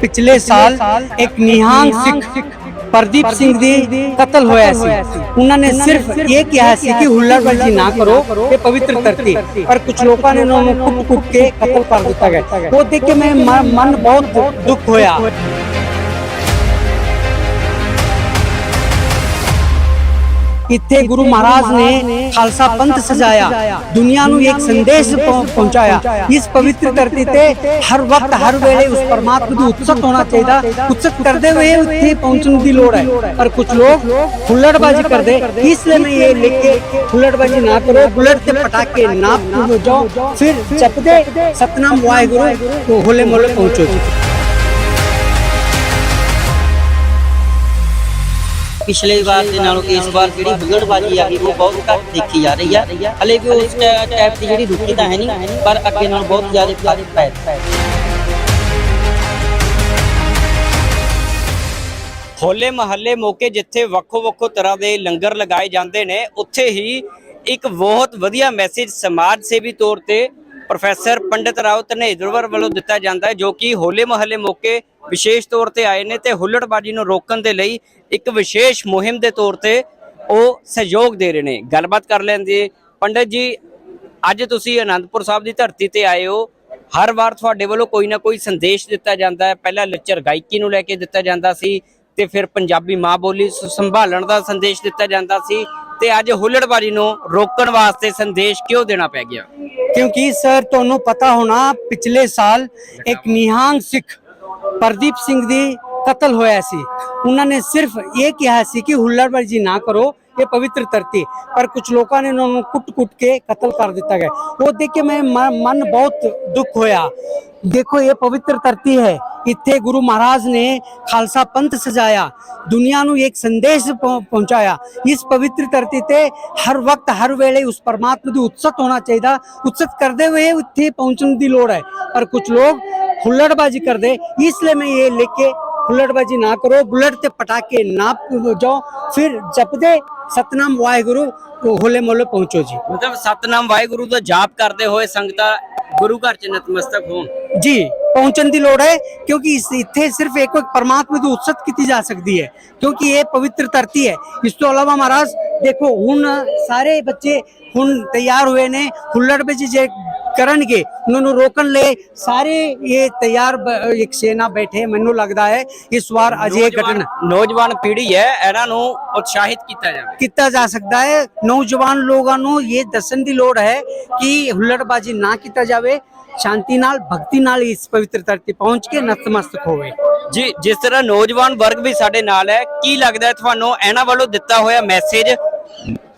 ਪਿਛਲੇ ਸਾਲ ਇੱਕ ਨਿਹੰਗ ਸਿੱਖ ਪ੍ਰਦੀਪ ਸਿੰਘ ਦੀ ਕਤਲ ਹੋਇਆ ਸੀ ਉਹਨਾਂ ਨੇ ਸਿਰਫ ਇਹ ਕਿਹਾ ਸੀ ਕਿ ਹੁੱਲੜਬਾਜ਼ੀ ਨਾ ਕਰੋ ਇਹ ਪਵਿੱਤਰ ਧਰਤੀ ਪਰ ਕੁਝ ਲੋਕਾਂ ਨੇ ਉਹਨਾਂ ਨੂੰ ਕੁੱਟ-ਕੁੱਟ ਕੇ ਕਤਲ ਕਰ ਦਿੱਤਾ ਗਿਆ ਉਹ ਦੇਖ ਕੇ ਮੈਂ ਮ- ਮਨ ਬਹੁਤ ਇੱਥੇ ਗੁਰੂ ਮਹਾਰਾਜ ਨੇ ਖਾਲਸਾ ਪੰਥ ਸਜਾਇਆ ਦੁਨੀਆ ਨੂੰ ਇੱਕ ਸੰਦੇਸ਼ ਪਹੁੰ- ਪਹੁੰਚਾਇਆ। ਇਸ ਪਵਿੱਤਰ ਧਰਤੀ ਤੇ ਹਰ ਵਕਤ ਹਰ ਵੇਲੇ ਉਸ ਪਰਮਾਤਮਾ ਦੀ ਉਤਸਕ ਹੋਣਾ ਚਾਹੀਦਾ। ਉਤਸਕ ਕਰਦੇ ਹੋਏ ਉੱਥੇ ਪਹੁੰਚਣ ਦੀ ਲੋੜ ਹੈ। ਪਰ ਕੁਝ ਲੋਗ ਹੁੱਲੜਬਾਜ਼ੀ ਕਰਦੇ। ਇਸ ਲਈ ਮੈਂ ਇਹ ਲਿਖ ਕੇ ਹੁੱਲੜਬਾਜ਼ੀ ਨਾ ਕਰੋ। ਬੁਲਟ ਤੇ ਪਟਾਕੇ ਨਾ ਜਾਓ। ਫਿਰ ਜਪਦੇ। ਸਤਨਾਮ ਵਾਹਿਗੁਰੂ। ਹੋਲੇ ਮੋਲੇ ਪਹੁੰਚੋ ਪਿਛਲੇ ਵਾਰ ਦੇ ਨਾਲੋਂ ਇਸ ਵਾਰ ਜਿਹੜੀ ਹੁੱਲੜਬਾਜੀ ਆ ਗਈ, ਉਹ ਬਹੁਤ ਘੱਟ ਦੇਖੀ ਜਾ ਰਹੀ ਆ। ਹਲੇ ਵੀ ਉਸ ਟਾਈਪ ਦੀ ਜਿਹੜੀ ਰੁਕੀ ਤਾਂ ਹੈ ਨਹੀਂ, ਪਰ ਅੱਗੇ ਨਾਲੋਂ ਬਹੁਤ ਜ਼ਿਆਦਾ ਫ਼ਰਕ ਪੈ ਰਿਹਾ। ਹੋਲੇ ਮਹੱਲੇ ਮੌਕੇ ਜਿੱਥੇ ਵੱਖੋ ਵੱਖੋ ਤਰ੍ਹਾਂ ਦੇ ਲੰਗਰ ਲਗਾਏ ਜਾਂਦੇ ਨੇ, ਉੱਥੇ ਹੀ ਇੱਕ ਬਹੁਤ ਵਧੀਆ ਮੈਸੇਜ ਸਮਾਜ ਸੇਵੀ ਤੌਰ ਤੇ ਪ੍ਰੋਫੈਸਰ ਪੰਡਿਤ ਰਾਓ ਧਨੇਜਰਵਰ ਵੱਲੋਂ ਦਿੱਤਾ ਜਾਂਦਾ ਹੈ, ਜੋ ਕਿ ਹੋਲੇ ਮਹੱਲੇ ਮੌਕੇ ਵਿਸ਼ੇਸ਼ ਤੌਰ ਤੇ ਆਏ ਨੇ ਤੇ ਹੁੱਲੜਬਾਜੀ ਨੂੰ ਰੋਕਣ ਦੇ ਲਈ ਇੱਕ ਵਿਸ਼ੇਸ਼ ਮੁਹਿੰਮ ਦੇ ਤੌਰ ਤੇ ਉਹ ਸਹਿਯੋਗ ਦੇ ਰਹੇ ਨੇ। ਗੱਲਬਾਤ ਕਰ ਲੈਂਦੇ ਪੰਡਿਤ ਜੀ ਅੱਜ ਤੁਸੀਂ ਅਨੰਦਪੁਰ ਸਾਹਿਬ ਦੀ ਧਰਤੀ ਤੇ ਆਏ ਹੋ। ਹਰ ਵਾਰ ਤੁਹਾਡੇ ਵੱਲੋਂ ਕੋਈ ਨਾ ਕੋਈ ਸੰਦੇਸ਼ ਦਿੱਤਾ ਜਾਂਦਾ ਹੈ। ਪਹਿਲਾਂ ਲੱਚਰ ਗਾਇਕੀ ਨੂੰ ਲੈ ਕੇ ਦਿੱਤਾ ਜਾਂਦਾ ਸੀ ਤੇ ਫਿਰ ਪੰਜਾਬੀ ਮਾਂ ਬੋਲੀ ਸੰਭਾਲਣ ਦਾ ਸੰਦੇਸ਼ ਦਿੱਤਾ ਜਾਂਦਾ ਸੀ ਤੇ ਅੱਜ ਹੁੱਲੜਬਾਜੀ ਨੂੰ ਰੋਕਣ ਵਾਸਤੇ ਸੰਦੇਸ਼ ਕਿਉਂ ਦੇਣਾ ਪੈ ਗਿਆ? ਕਿਉਂਕਿ ਸਰ ਤੁਹਾਨੂੰ ਪਤਾ ਹੋਣਾ ਪਿਛਲੇ ਸਾਲ ਇੱਕ ਨਿਹੰਗ ਸਿੱਖ ਪ੍ਰਦੀਪ ਸਿੰਘ ਦੀ ਕਤਲ ਹੋਇਆ ਸੀ। ਉਹਨਾਂ ਨੇ ਸਿਰਫ ਇਹ ਕਿਹਾ ਸੀ ਕਿ ਹੁੱਲੜਬਾਜ਼ੀ ਨਾ ਕਰੋ, ਇਹ ਪਵਿੱਤਰ ਧਰਤੀ। ਪਰ ਕੁਝ ਲੋਕਾਂ ਨੇ ਉਹਨਾਂ ਨੂੰ ਕੁੱਟ-ਕੁੱਟ ਕੇ ਕਤਲ ਕਰ ਦਿੱਤਾ ਗਿਆ। ਉਹ ਦੇਖ ਕੇ ਮੈਂ ਮਨ ਬਹੁਤ ਦੁੱਖ ਹੋਇਆ। ਦੇਖੋ, ਇਹ ਪਵਿੱਤਰ ਧਰਤੀ ਹੈ। ਇੱਥੇ ਗੁਰੂ ਮਹਾਰਾਜ ਨੇ ਖਾਲਸਾ ਪੰਥ ਸਜਾਇਆ। ਦੁਨੀਆ ਨੂੰ ਇੱਕ ਸੰਦੇਸ਼ ਪਹੁੰ- ਪਹੁੰਚਾਇਆ। ਇਸ ਪਵਿੱਤਰ ਧਰਤੀ ਤੇ ਹਰ ਵਕਤ, ਹਰ ਵੇਲੇ ਉਸ ਪਰਮਾਤਮਾ ਦੀ ਉਤਸਕ ਹੋਣਾ ਚਾਹੀਦਾ। ਉਤਸਤ ਕਰਦੇ ਹੋਏ ਉੱਥੇ ਪਹੁੰਚਣ ਦੀ ਲੋੜ ਹੈ। ਪਰ ਕੁਝ ਲੋਕ ਹੁੱਲੜਬਾਜ਼ੀ ਕਰਦੇ ਇਸ ਲਈ ਮੈਂ ਇਹ ਲਿਖ ਕੇ ਹੁੱਲੜਬਾਜ਼ੀ ਨਾ ਕਰੋ ਬੁਲਟ ਤੇ ਪਟਾਕੇ ਨਾ ਜਾਓ ਫਿਰ ਜਪਦੇ ਸਤਨਾਮ ਵਾਹਿਗੁਰੂ ਹੋਲੇ ਮੋਲੇ ਪਹੁੰਚੋ ਜੀ। ਮਤਲਬ ਸਤਨਾਮ ਵਾਹਿਗੁਰੂ ਦਾ ਜਾਪ ਕਰਦੇ ਹੋਏ ਸੰਗਤਾਂ ਗੁਰੂ ਘਰ ਚ ਨਤਮਸਤਕ ਹੋਣ। ਜੀ ਪਹੁੰਚਣ ਦੀ ਲੋੜ ਹੈ ਕਿਉਂਕਿ ਇੱਥੇ ਸਿਰਫ ਇੱਕ ਪਰਮਾਤਮਾ ਦੀ ਉਤਸਤ ਕੀਤੀ ਜਾ ਸਕਦੀ ਹੈ ਕਿਉਂਕਿ ਇਹ ਪਵਿੱਤਰ ਧਰਤੀ ਹੈ। ਇਸ ਤੋਂ ਇਲਾਵਾ ਮਹਾਰਾਜ ਦੇਖੋ ਹੁਣ ਸਾਰੇ ਬੱਚੇ ਹੁਣ ਤਿਆਰ ਹੋਏ ਨੇ ਹੁੱਲੜ ਵਿੱਚ ਜੇ ਕਰਨਗੇ। ਉਹਨਾਂ ਨੂੰ ਰੋਕਣ ਲਈ ਸਾਰੇ ਇਹ ਤਿਆਰ ਇੱਕ ਸੈਨਾ ਬੈਠੇ ਮੈਨੂੰ ਲੱਗਦਾ ਹੈ ਇਸ ਵਾਰ ਅਜੇ ਘਟਨਾ ਨੌਜਵਾਨ- ਪੀੜ੍ਹੀ ਹੈ ਇਹਨਾਂ ਨੂੰ ਉਤਸ਼ਾਹਿਤ ਕੀਤਾ ਜਾਵੇ। ਕੀਤਾ ਜਾ ਸਕਦਾ ਹੈ। ਨੌਜਵਾਨ ਲੋਕਾਂ ਨੂੰ ਇਹ ਦੱਸਣ ਦੀ ਲੋੜ ਹੈ ਕਿ ਹੁੱਲੜਬਾਜ਼ੀ ਨਾ ਕੀਤਾ ਜਾਵੇ ਸ਼ਾਂਤੀ ਨਾਲ ਭਗਤੀ ਨਾਲ ਇਸ ਪਵਿੱਤਰ ਧਰਤੀ ਪਹੁੰਚ ਕੇ ਨਤਮਸਤਕ ਹੋਵੇ। ਜੀ ਜਿਸ ਤਰ੍ਹਾਂ ਨੌਜਵਾਨ ਵਰਗ ਵੀ ਸਾਡੇ ਨਾਲ ਹੈ ਕੀ ਲੱਗਦਾ ਤੁਹਾਨੂੰ? ਇਹਨਾਂ ਵੱਲੋਂ ਦਿੱਤਾ ਹੋਇਆ ਮੈਸੇਜ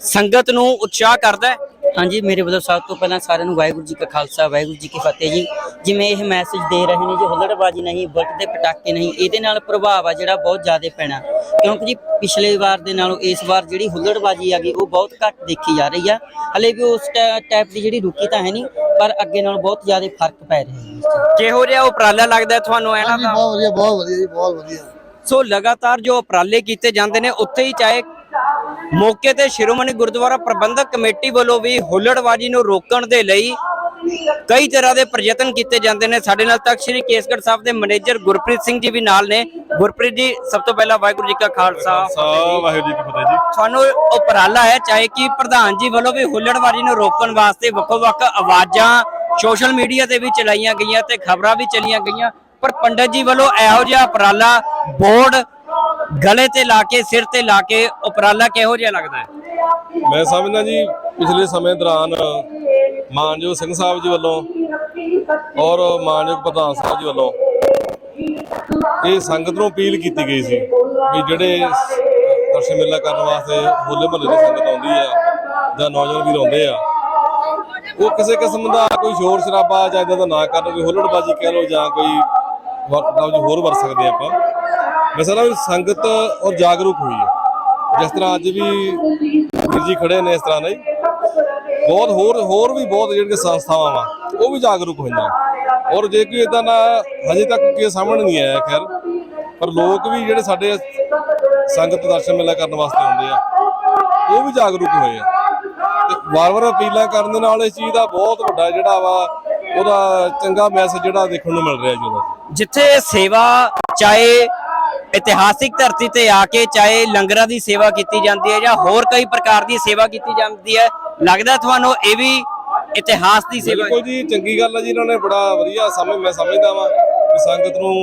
ਸੰਗਤ ਨੂੰ ਉਤਸ਼ਾਹ ਕਰਦਾ ਹੈ? ਹਾਂਜੀ ਮੇਰੇ ਵੱਲੋਂ ਸਭ ਤੋਂ ਪਹਿਲਾਂ ਸਾਰਿਆਂ ਨੂੰ ਵਾਹਿਗੁਰੂ ਜੀ ਕਾ ਖਾਲਸਾ ਵਾਹਿਗੁਰੂ ਜੀ ਕੀ ਫਤਿਹ ਜੀ। ਜਿਵੇਂ ਇਹ ਮੈਸੇਜ ਦੇ ਰਹੇ ਨੇ ਜੀ ਹੁੱਲੜਬਾਜੀ ਨਹੀਂ ਬੁਲਟ ਦੇ ਪਟਾਕੇ ਨਹੀਂ ਇਹਦੇ ਨਾਲ ਪ੍ਰਭਾਵ ਆ ਜਿਹੜਾ ਬਹੁਤ ਜ਼ਿਆਦਾ ਪੈਣਾ। ਕਿਉਂਕਿ ਜੀ ਪਿਛਲੇ ਵਾਰ ਦੇ ਨਾਲੋਂ ਇਸ ਵਾਰ ਜਿਹੜੀ ਹੁੱਲੜਬਾਜੀ ਆ ਗਈ ਉਹ ਬਹੁਤ ਘੱਟ ਦੇਖੀ ਜਾ ਰਹੀ ਆ। ਹਲੇ ਵੀ ਉਸ ਟਾਈਪ ਦੀ ਜਿਹੜੀ ਰੁਕੀ ਤਾਂ ਹੈ ਨਹੀਂ ਪਰ ਅੱਗੇ ਨਾਲੋਂ ਬਹੁਤ ਜ਼ਿਆਦਾ ਫ਼ਰਕ ਪੈ ਰਿਹਾ ਹੈ। ਕਿਹੋ ਜਿਹਾ ਉਪਰਾਲਾ ਲੱਗਦਾ ਤੁਹਾਨੂੰ ਇਹਨਾਂ ਦਾ ਬਹੁਤ ਵਧੀਆ ਬਹੁਤ ਵਧੀਆ ਜੀ ਬਹੁਤ ਵਧੀਆ। ਸੋ ਲਗਾਤਾਰ ਜੋ ਉਪਰਾਲੇ ਕੀਤੇ ਜਾਂਦੇ ਨੇ ਉੱਥੇ ਹੀ ਚਾਹੇ ਮੌਕੇ ਤੇ ਸ਼੍ਰੋਮਣੀ ਗੁਰਦੁਆਰਾ ਪ੍ਰਬੰਧਕ ਕਮੇਟੀ ਵੱਲੋਂ ਵੀ ਹੁੱਲੜਬਾਜੀ ਨੂੰ ਰੋਕਣ ਦੇ ਲਈ ਕਈ ਤਰ੍ਹਾਂ ਦੇ ਪ੍ਰਯਤਨ ਕੀਤੇ ਜਾਂਦੇ ਨੇ। ਸਾਡੇ ਨਾਲ ਤਖਤ ਸ੍ਰੀ ਕੇਸਗੜ੍ਹ ਸਾਹਿਬ ਦੇ ਮੈਨੇਜਰ ਗੁਰਪ੍ਰੀਤ ਸਿੰਘ ਜੀ ਵੀ ਨਾਲ ਨੇ। ਗੁਰਪ੍ਰੀਤ ਜੀ ਸਭ ਤੋਂ ਪਹਿਲਾਂ ਵਾਹਿਗੁਰੂ ਜੀ ਕਾ ਖਾਲਸਾ। ਵਾਹਿਗੁਰੂ ਜੀ ਕੀ ਫਤਿਹ ਜੀ। ਤੁਹਾਨੂੰ ਉਪਰਾਲਾ ਹੈ ਚਾਹੇ ਕਿ ਪ੍ਰਧਾਨ ਜੀ ਵੱਲੋਂ ਵੀ ਹੁੱਲੜਬਾਜੀ ਨੂੰ ਰੋਕਣ ਵਾਸਤੇ ਵੱਖੋ-ਵੱਖ ਆਵਾਜ਼ਾਂ ਸੋਸ਼ਲ ਮੀਡੀਆ ਤੇ ਵੀ ਚਲਾਈਆਂ ਗਈਆਂ ਤੇ ਖਬਰਾਂ ਵੀ ਚਲੀਆਂ ਗਈਆਂ। ਪਰ ਪੰਡਤ ਜੀ ਵੱਲੋਂ ਇਹੋ ਜਿਹਾ ਉਪਰਾਲਾ ਬੋਰਡ ਗਲੇ ਤੇ ਲਾ ਕੇ ਸਿਰ ਤੇ ਲਾ ਕੇ ਉਪਰਾਲਾ ਕਿਹੋ ਜਿਹਾ ਲੱਗਦਾ ਹੈ? ਮੈਂ ਸਮਝਦਾ ਜੀ, ਪਿਛਲੇ ਸਮੇਂ ਦੌਰਾਨ ਮਾਨਯੋਗ ਸਿੰਘ ਸਾਹਿਬ ਜੀ ਵੱਲੋਂ ਔਰ ਮਾਨਯੋਗ ਪ੍ਰਧਾਨ ਸਾਹਿਬ ਜੀ ਵੱਲੋਂ ਇਹ ਸੰਗਤ ਨੂੰ ਅਪੀਲ ਕੀਤੀ ਗਈ ਸੀ ਵੀ ਜਿਹੜੇ ਦਰਸ਼ਨ ਮੇਲਾ ਕਰਨ ਵਾਸਤੇ ਹੋਲੇ ਮਹੱਲੇ ਦੀ ਸੰਗਤ ਆਉਂਦੀ ਆ ਜਾਂ ਨੌਜਵਾਨ ਵੀਰ ਆਉਂਦੇ ਆ, ਉਹ ਕਿਸੇ ਕਿਸਮ ਦਾ ਕੋਈ ਸ਼ੋਰ ਸ਼ਰਾਬਾ ਜਾਂ ਇਦਾਂ ਦਾ ਨਾ ਕਰਨ, ਕੋਈ ਹੁੱਲੜਬਾਜੀ ਕਹਿ ਲਓ ਜਾਂ ਕੋਈ ਵਰ- ਲਫ਼ਜ਼ ਹੋਰ ਵਰਤ ਸਕਦੇ ਆਪਾਂ। ਮੈਂ ਸਮਝਦਾ ਸੰਗਤ ਔਰ ਜਾਗਰੂਕ ਹੋਈ ਹੈ ਜਿਸ ਤਰ੍ਹਾਂ ਅੱਜ ਵੀ ਵੀਰ ਜੀ ਖੜੇ ਨੇ ਇਸ ਤਰ੍ਹਾਂ ਨਹੀਂ। ਬਹੁਤ ਹੋਰ ਹੋਰ ਵੀ ਬਹੁਤ ਜਿਹੜੀਆਂ ਸੰਸਥਾਵਾਂ ਵਾ, ਉਹ ਵੀ ਜਾਗਰੂਕ ਹੋਈਆਂ। ਔਰ ਜੇ ਕੋਈ ਇਦਾਂ ਦਾ ਹਜੇ ਤੱਕ ਕੋਈ ਸਾਹਮਣੇ ਨਹੀਂ ਆਇਆ, ਖੈਰ, ਪਰ ਲੋਕ ਵੀ ਜਿਹੜੇ ਸਾਡੇ ਸੰਗਤ ਦਰਸ਼ਨ ਮੇਲਾ ਕਰਨ ਵਾਸਤੇ ਆਉਂਦੇ ਆ, ਉਹ ਵੀ ਜਾਗਰੂਕ ਹੋਏ ਆ। ਤੇ ਵਾਰ-ਵਾਰ ਅਪੀਲਾਂ ਕਰਨ ਦੇ ਨਾਲ ਇਸ ਚੀਜ਼ ਦਾ ਬਹੁਤ ਵੱਡਾ ਜਿਹੜਾ ਵਾ, ਉਹਦਾ ਚੰਗਾ ਮੈਸੇਜ ਜਿਹੜਾ ਦੇਖਣ ਨੂੰ ਮਿਲ ਰਿਹਾ ਜੀ ਉਹਦਾ। ਜਿੱਥੇ ਸੇਵਾ, ਚਾਹੇ ਇਤਿਹਾਸਿਕ ਧਰਤੀ ਤੇ ਆ ਕੇ ਚਾਹੇ ਲੰਗਰਾਂ ਦੀ ਸੇਵਾ ਕੀਤੀ ਜਾਂਦੀ ਹੈ ਜਾਂ ਹੋਰ ਕਈ ਪ੍ਰਕਾਰ ਦੀ ਸੇਵਾ ਕੀਤੀ ਜਾਂਦੀ ਹੈ ਲੱਗਦਾ ਤੁਹਾਨੂੰ ਇਹ ਵੀ ਇਤਿਹਾਸ ਦੀ ਸੇਵਾ ਬਿਲਕੁਲ ਜੀ ਚੰਗੀ ਗੱਲ ਹੈ ਜੀ ਇਹਨਾਂ ਨੇ ਬੜਾ ਵਧੀਆ ਸਮਝ ਮੈਂ ਸਮਝਦਾ ਵਾਂ ਕਿ ਸੰਗਤ ਨੂੰ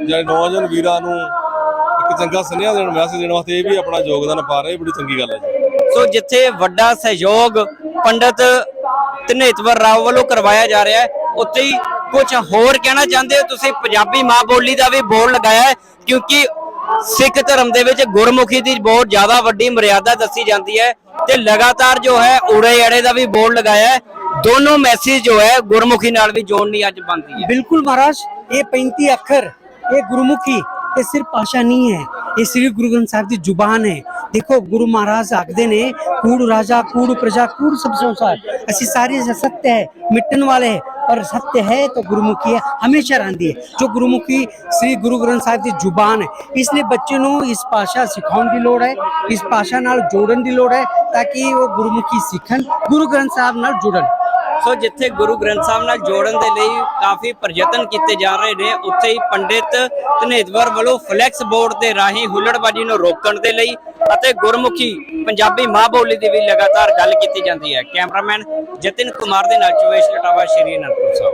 ਜਿਹੜੇ ਨੌਜਵਾਨ ਵੀਰਾਂ ਨੂੰ ਇੱਕ ਚੰਗਾ ਸੁਨੇਹਾ ਦੇਣ ਮੈਸੇਜ ਦੇਣ ਵਾਸਤੇ ਇਹ ਵੀ ਆਪਣਾ ਯੋਗਦਾਨ ਪਾ ਰਹੇ ਬੜੀ ਚੰਗੀ ਗੱਲ ਹੈ ਜੀ। ਸੋ ਜਿੱਥੇ ਵੱਡਾ ਸਹਿਯੋਗ ਪੰਡਤ ਧਨੇਤਵਰ ਰਾਓ ਵੱਲੋਂ ਕਰਵਾਇਆ ਜਾ ਰਿਹਾ ਹੈ। ਉੱਥੇ ਹੀ ਕੁਝ ਹੋਰ ਕਹਿਣਾ ਚਾਹੁੰਦੇ ਹੋ? ਤੁਸੀਂ ਪੰਜਾਬੀ ਮਾਂ ਬੋਲੀ ਦਾ ਵੀ ਬੋਲ ਲਗਾਇਆ ਹੈ, ਕਿਉਂਕਿ ਸਿੱਖ ਧਰਮ ਦੇ ਵਿੱਚ ਗੁਰਮੁਖੀ ਦੀ ਬਹੁਤ ਜ਼ਿਆਦਾ ਵੱਡੀ ਮਰਿਆਦਾ ਦੱਸੀ ਜਾਂਦੀ ਹੈ ਤੇ ਲਗਾਤਾਰ ਜੋ ਹੈ, ਊੜੇ ਅੜੇ ਦਾ ਵੀ ਬੋਲ ਲਗਾਇਆ ਹੈ। ਦੋਨੋਂ ਮੈਸੇਜ ਜੋ ਹੈ, ਗੁਰਮੁਖੀ ਨਾਲ ਵੀ ਜੋੜਨੀ ਅੱਜ ਬੰਦੀ ਹੈ। ਬਿਲਕੁਲ ਮਹਾਰਾਜ, ਇਹ 35 ਅੱਖਰ, ਇਹ ਗੁਰਮੁਖੀ, ਇਹ ਸਿਰਫ ਭਾਸ਼ਾ ਨਹੀਂ ਹੈ। ਇਹ ਸ੍ਰੀ ਗੁਰੂ ਗ੍ਰੰਥ ਸਾਹਿਬ ਦੀ ਜ਼ੁਬਾਨ ਹੈ। देखो गुरु महाराज आखते ने कूड़ राजा कूड़ प्रजा कूड़ सब संसार ऐसी सारी जो सत्य है मिटन वाले है पर सत्य है तो गुरुमुखी है हमेशा रहती है जो गुरुमुखी श्री गुरु ग्रंथ ਸਾਹਿਬ ਦੀ ਜ਼ੁਬਾਨ ਹੈ ਇਸ ਲਈ ਬੱਚੇ ਨੂੰ ਇਸ ਭਾਸ਼ਾ ਸਿਖਾਉਣ ਦੀ ਲੋੜ ਹੈ ਇਸ ਭਾਸ਼ਾ ਨਾਲ ਜੋੜਨ ਦੀ ਲੋੜ ਹੈ ਤਾਂ ਕਿ ਉਹ ਗੁਰਮੁਖੀ ਸਿੱਖਣ ਗੁਰੂ ਗ੍ਰੰਥ ਸਾਹਿਬ ਨਾਲ ਜੁੜਨ ਸੋ ਜਿੱਥੇ ਗੁਰੂ ਗ੍ਰੰਥ ਸਾਹਿਬ ਨਾਲ ਜੋੜਨ ਦੇ ਲਈ ਕਾਫੀ ਪ੍ਰਯਤਨ ਕੀਤੇ ਜਾ ਰਹੇ ਨੇ, ਉੱਥੇ ਹੀ ਪੰਡਿਤ ਧਨੇਤਵਰ ਵੱਲੋਂ ਫਲੈਕਸ ਬੋਰਡ ਦੇ ਰਾਹੀਂ ਹੁੱਲੜਬਾਜੀ ਨੂੰ ਰੋਕਣ ਦੇ ਲਈ ਅਤੇ ਗੁਰਮੁਖੀ ਪੰਜਾਬੀ ਮਾਂ ਬੋਲੀ ਦੀ ਵੀ ਲਗਾਤਾਰ ਗੱਲ ਕੀਤੀ ਜਾਂਦੀ ਹੈ। ਕੈਮਰਾਮੈਨ ਜਤਿਨ ਕੁਮਾਰ ਦੇ ਨਾਲ ਚੁਵੇਸ਼ ਲਟਾਵਾ, ਸ਼੍ਰੀ ਅਨੰਦਪੁਰ ਸਾਹਿਬ।